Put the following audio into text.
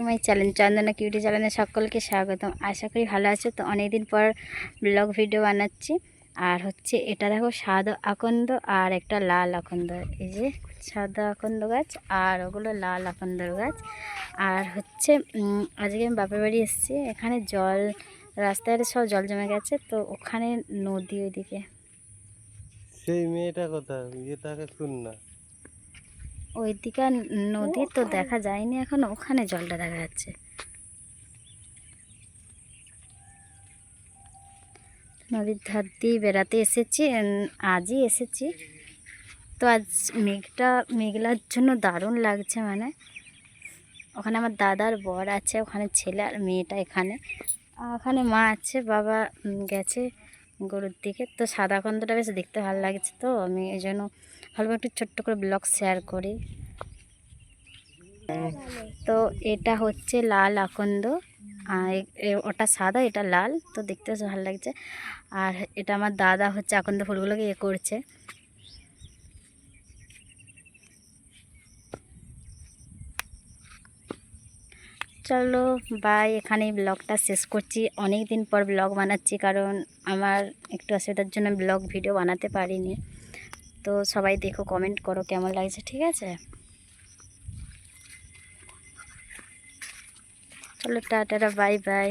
To my channel, Chandana cutie চ্যানেলে সকলকে স্বাগতম। আশা করি ভালো আছো। তো অনেকদিন পর ব্লগ ভিডিও বানাচ্ছি। আর হচ্ছে এটা দেখো, সাদা আকন্দ আর একটা লাল আকন্দ। এই যে সাদা আকন্দ গাছ আর ওগুলো লাল আকন্দর গাছ। আর হচ্ছে আজকে আমি বাপের বাড়ি এসেছি। এখানে জল, রাস্তায় সব জল জমে গেছে। তো ওখানে নদী ওইদিকে। সেই মেয়েটা কথা ইয়ে শুন না। ওইদিকে আর নদী তো দেখা যায়নি এখন ওখানে জলটা দেখা যাচ্ছে। নদীর ধার দিয়ে বেড়াতে এসেছি আজই এসেছি। তো আজ মেঘটা মেঘলার জন্য দারুণ লাগছে মানে। ওখানে আমার দাদার বর আছে ওখানে ছেলে আর মেয়েটা এখানে। ওখানে মা আছে বাবা গেছে গরুর দিকে। তো সাদা কন্দটা বেশ দেখতে ভালো লাগছে তো আমি এই জন্য ভালো একটু ছোট্ট করে ব্লগ শেয়ার করি। তো এটা হচ্ছে লাল আকন্দ। ওটা সাদা, এটা লাল। তো দেখতে ভালো লাগছে। আর এটা আমার দাদা হচ্ছে আকন্দ ফুলগুলোকে ইয়ে করছে। চলো বাই এখানেই ব্লগটা শেষ করছি। অনেক দিন পর ব্লগ বানাচ্ছি, কারণ আমার একটু অসুবিধার জন্য ব্লগ ভিডিও বানাতে পারিনি। তো সবাই দেখো কমেন্ট করো কেমন লাগছে ঠিক আছে? চলো টাটা বাই বাই।